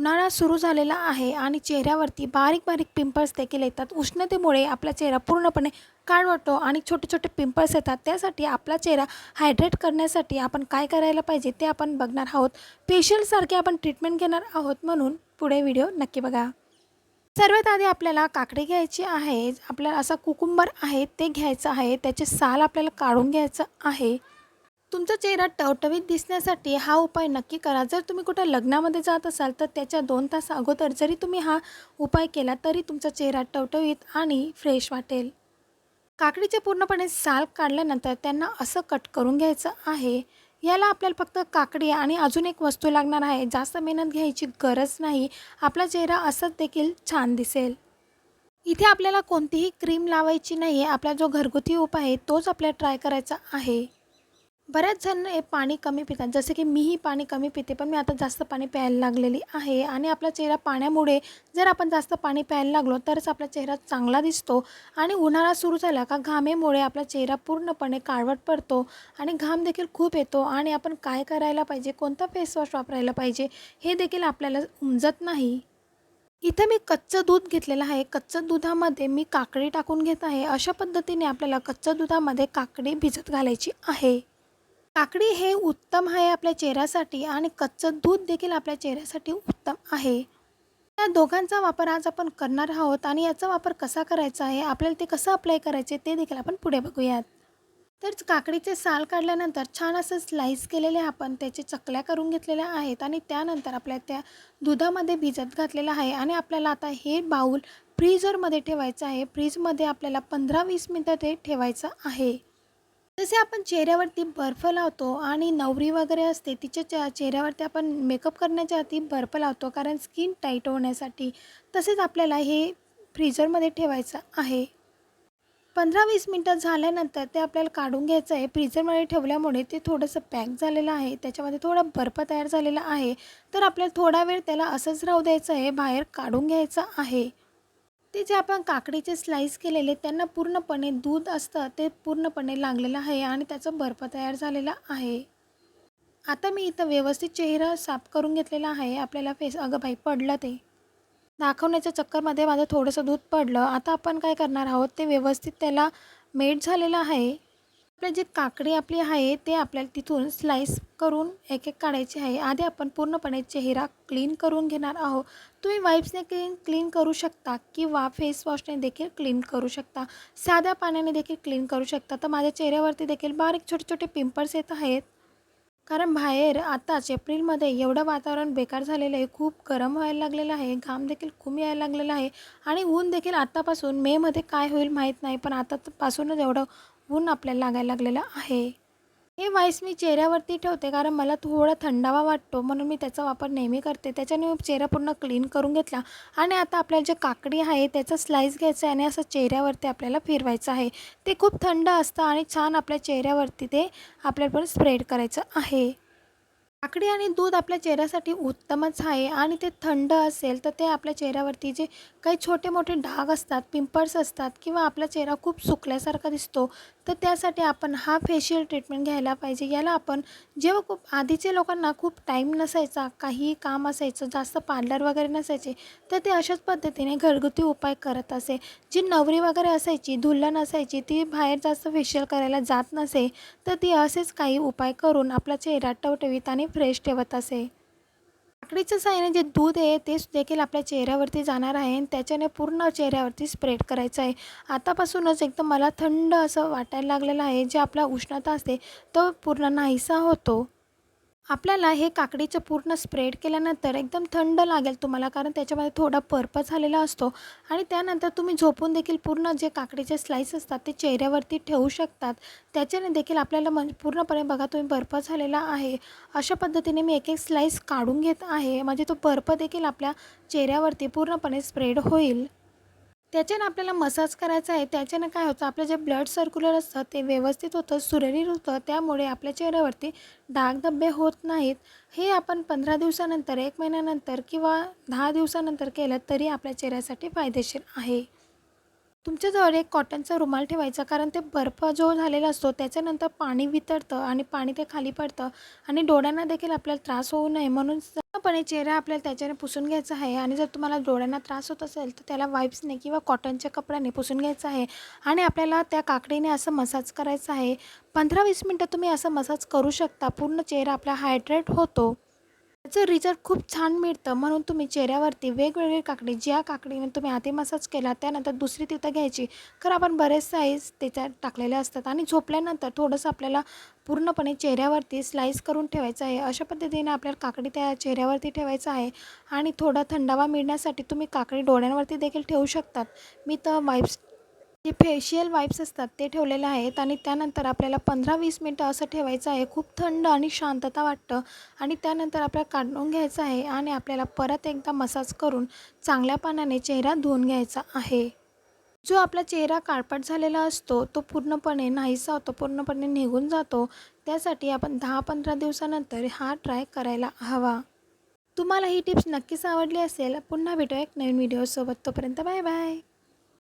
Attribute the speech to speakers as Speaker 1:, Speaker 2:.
Speaker 1: उन्हाळा सुरू झालेला आहे आणि चेहऱ्यावरती बारीक बारीक पिंपल्स देखील येतात. उष्णतेमुळे आपला चेहरा पूर्णपणे काळवटतो आणि छोटे छोटे पिंपल्स येतात. त्यासाठी आपला चेहरा हायड्रेट करण्यासाठी आपण काय करायला पाहिजे ते आपण बघणार आहोत. फेशियलसारखे आपण ट्रीटमेंट घेणार आहोत म्हणून पुढे व्हिडिओ नक्की बघा. सर्वात आधी आपल्याला काकडी घ्यायची आहे. आपल्याला असा कुकुंबर आहे ते घ्यायचं आहे. त्याचे साल आपल्याला काढून घ्यायचं आहे. तुमचा चेहरा टवटवीत दिसण्यासाठी हा उपाय नक्की करा. जर तुम्ही कुठं लग्नामध्ये जात असाल तर त्याच्या दोन तास अगोदर जरी तुम्ही हा उपाय केला तरी तुमचा चेहरा टवटवीत आणि फ्रेश वाटेल. काकडीचे पूर्णपणे साल काढल्यानंतर त्यांना असं कट करून घ्यायचं आहे. याला आपल्याला फक्त काकडी आणि अजून एक वस्तू लागणार आहे. जास्त मेहनत घ्यायची गरज नाही. आपला चेहरा असंच देखील छान दिसेल. इथे आपल्याला कोणतीही क्रीम लावायची नाही आहे आपला जो घरगुती उपाय आहे तोच आपल्याला ट्राय करायचा आहे. बऱ्याच जण हे पाणी कमी पितात. जसे की मीही पाणी कमी पिते पण मी आता जास्त पाणी प्यायला लागलेली आहे आणि आपला चेहरा पाण्यामुळे जर आपण जास्त पाणी प्यायला लागलो तरच आपला चेहरा चांगला दिसतो आणि उन्हाळा सुरू झाला का घामेमुळे आपला चेहरा पूर्णपणे काळवट पडतो आणि घाम देखील खूप येतो आणि आपण काय करायला पाहिजे? कोणता फेसवॉश वापरायला पाहिजे? हे देखील आपल्याला उमजत नाही. इथे मी कच्चं दूध घेतलेलं आहे. कच्चं दुधामध्ये मी काकडी टाकून घेत आहे. अशा पद्धतीने आपल्याला कच्च्या दुधामध्ये काकडी भिजत घालायची आहे. काकडी हे उत्तम आहे आपल्या चेहऱ्यासाठी आणि कच्चं दूध देखील आपल्या चेहऱ्यासाठी उत्तम आहे. या दोघांचा वापर आज आपण करणार आहोत आणि याचा वापर कसा करायचा आहे आपल्याला ते कसं अप्लाय करायचे ते देखील आपण पुढे बघूयात. तर काकडीचे साल काढल्यानंतर छान असं स्लाईस केलेले आपण त्याचे चकल्या करून घेतलेल्या आहेत आणि त्यानंतर आपल्या त्या दुधामध्ये भिजत घातलेलं आहे आणि आपल्याला आता हे बाऊल फ्रीजरमध्ये ठेवायचं आहे. फ्रीजमध्ये आपल्याला पंधरा वीस मिनटं ते ठेवायचं आहे. जसे आपण चेहऱ्यावरती बर्फ लावतो आणि नवरी वगैरे असते तिच्या च्या चेहऱ्यावरती आपण मेकअप करण्याच्या आधी बर्फ लावतो. कारण स्किन टाईट होण्यासाठी तसेच आपल्याला हे फ्रीजरमध्ये ठेवायचं आहे. पंधरा वीस मिनटं झाल्यानंतर ते आपल्याला काढून घ्यायचं आहे. फ्रीजरमध्ये ठेवल्यामुळे ते थोडंसं पॅक झालेलं आहे. त्याच्यामध्ये थोडा बर्फ तयार झालेला आहे. तर आपल्याला थोडा वेळ त्याला असंच राहू द्यायचं आहे. बाहेर काढून घ्यायचं आहे. ते जे आपण काकडीचे स्लाईस केलेले त्यांना पूर्णपणे दूध असतं ते पूर्णपणे लागलेलं आहे आणि त्याचं बर्फ तयार झालेला आहे. आता मी इथं व्यवस्थित चेहरा साफ करून घेतलेला आहे. आपल्याला फेस अगं बाई पडलं ते. दाखवण्याच्या चक्करमध्ये माझं थोडंसं दूध पडलं. आता आपण काय करणार आहोत? ते व्यवस्थित त्याला मेट झालेलं आहे. आपले जे काकडी आपली आहे ते आपल्याला तिथून स्लाईस करून एक एक काढायचे आहे. आधी आपण पूर्णपणे चेहरा क्लीन करून घेणार आहोत. तुम्ही वाईप्सने क्लीन क्लीन करू शकता किंवा फेसवॉशने देखील क्लीन करू शकता. साध्या पाण्याने देखील क्लीन करू शकता. तर माझ्या चेहऱ्यावरती देखील बारीक छोटे छोटे पिंपल्स येत आहेत. कारण बाहेर आताच एप्रिलमध्ये एवढं वातावरण बेकार झालेलं आहे. खूप गरम व्हायला लागलेलं आहे. घाम देखील खूप यायला लागलेला आहे. आणि ऊन देखील आत्तापासून मेमध्ये काय होईल माहीत नाही. पण आतापासूनच एवढं ऊन आपल्याला लागायला लागलेलं आहे. हे वाईस मी चेहऱ्यावरती ठेवते कारण मला थोडा थंडावा वाटतो. म्हणून मी त्याचा वापर नेहमी करते. त्याच्याने मी चेहरा पूर्ण क्लीन करून घेतला आणि आता आपल्याला जे काकडी आहे त्याचा स्लाईस घ्यायचा आहे आणि असं चेहऱ्यावरती आपल्याला फिरवायचं आहे. ते खूप थंड असतं आणि छान आपल्या चेहऱ्यावरती ते आपल्याला पण स्प्रेड करायचं आहे. काकडी आणि दूध आपल्या चेहऱ्यासाठी उत्तमच आहे आणि ते थंड असेल तर ते आपल्या चेहऱ्यावरती जे काही छोटे मोठे डाग असतात पिंपल्स असतात किंवा आपला चेहरा खूप सुकल्यासारखा दिसतो तर त्यासाठी आपण हा फेशियल ट्रीटमेंट घ्यायला पाहिजे. याला आपण जेव्हा खूप आधीचे लोकांना खूप टाईम नसायचा काही काम असायचं जास्त पार्लर वगैरे नसायचे तर ते अशाच पद्धतीने घरगुती उपाय करत असे. जी नवरी वगैरे असायची दुल्हन असायची ती बाहेर जास्त फेशियल करायला जात नसे तर ती असेच काही उपाय करून आपला चेहरा टवटवीत आणि फ्रेश ठेवत असे. काकडीच्या साहाय्याने जे दूध आहे ते देखील आपल्या चेहऱ्यावरती जाणार आहे आणि त्याच्याने पूर्ण चेहऱ्यावरती स्प्रेड करायचं आहे. आतापासूनच एकदम मला थंड असं वाटायला लागलेलं आहे जे आपला उष्णता असते तो पूर्ण नाहीसा होतो. आपल्याला हे काकडीचं पूर्ण स्प्रेड केल्यानंतर एकदम थंड लागेल तुम्हाला कारण त्याच्यामध्ये थोडा पर्प झालेला असतो. आणि त्यानंतर तुम्ही झोपून देखील पूर्ण जे काकडीचे स्लाईस असतात ते चेहऱ्यावरती ठेवू शकतात. त्याच्याने देखील आपल्याला म्हणजे पूर्णपणे बघा तुम्ही बर्फ झालेला आहे. अशा पद्धतीने मी एक एक स्लाईस काढून घेत आहे. म्हणजे तो बर्फ देखील आपल्या चेहऱ्यावरती पूर्णपणे स्प्रेड होईल. त्याच्यानं आपल्याला मसाज करायचा आहे त्याच्यानं काय होतं आपलं जे ब्लड सर्क्युलर असतं ते व्यवस्थित होतं सुरळीत होतं त्यामुळे आपल्या चेहऱ्यावरती डागधब्बे होत नाहीत. हे आपण पंधरा दिवसानंतर एक महिन्यानंतर किंवा दहा दिवसानंतर केलं तरी आपल्या चेहऱ्यासाठी फायदेशीर आहे. तुमच्याजवळ एक कॉटनचा रुमाल ठेवायचा कारण ते बर्फ जो झालेला असतो त्याच्यानंतर पाणी वितळतं आणि पाणी ते खाली पडतं आणि डोळ्यांना देखील आपल्याला त्रास होऊ नये. म्हणून पूर्णपणे चेहरा आपल्याला त्याच्याने पुसून घ्यायचा आहे आणि जर तुम्हाला डोळ्यांना त्रास होत असेल तर त्याला वाईप्सने किंवा कॉटनच्या कपड्याने पुसून घ्यायचं आहे आणि आपल्याला त्या काकडीने असं मसाज करायचं आहे. पंधरा वीस मिनटं तुम्ही असं मसाज करू शकता. पूर्ण चेहरा आपला हायड्रेट होतो. त्याचं रिझल्ट खूप छान मिळतं. म्हणून तुम्ही चेहऱ्यावरती वेगवेगळी काकडी ज्या काकडीने तुम्ही आधी मसाज केला त्यानंतर दुसरी तिथं घ्यायची. खरं आपण बरेच साईज त्याच्यात टाकलेले असतात. आणि झोपल्यानंतर थोडंसं आपल्याला पूर्णपणे चेहऱ्यावरती स्लाईस करून ठेवायचं आहे. अशा पद्धतीने आपल्याला काकडी त्या चेहऱ्यावरती ठेवायचं आहे. आणि थोडा थंडावा मिळण्यासाठी तुम्ही काकडी डोळ्यांवरती देखील ठेवू शकतात. मी तर वाईप्स जे फेशियल वाईप्स असतात ते ठेवलेले आहेत आणि त्यानंतर आपल्याला पंधरा वीस मिनटं असं ठेवायचं आहे. खूप थंड आणि शांतता वाटतं आणि त्यानंतर आपल्याला काढून घ्यायचं आहे आणि आपल्याला परत एकदा मसाज करून चांगल्या पाण्याने चेहरा धुवून घ्यायचा आहे. जो आपला चेहरा काळपट झालेला असतो तो पूर्णपणे नाहीसा होतो पूर्णपणे निघून जातो. त्यासाठी आपण दहा पंधरा दिवसानंतर हा ट्राय करायला हवा. तुम्हाला ही टिप्स नक्कीच आवडली असेल पुन्हा भेटू एक नवीन व्हिडिओसोबत. तोपर्यंत बाय बाय.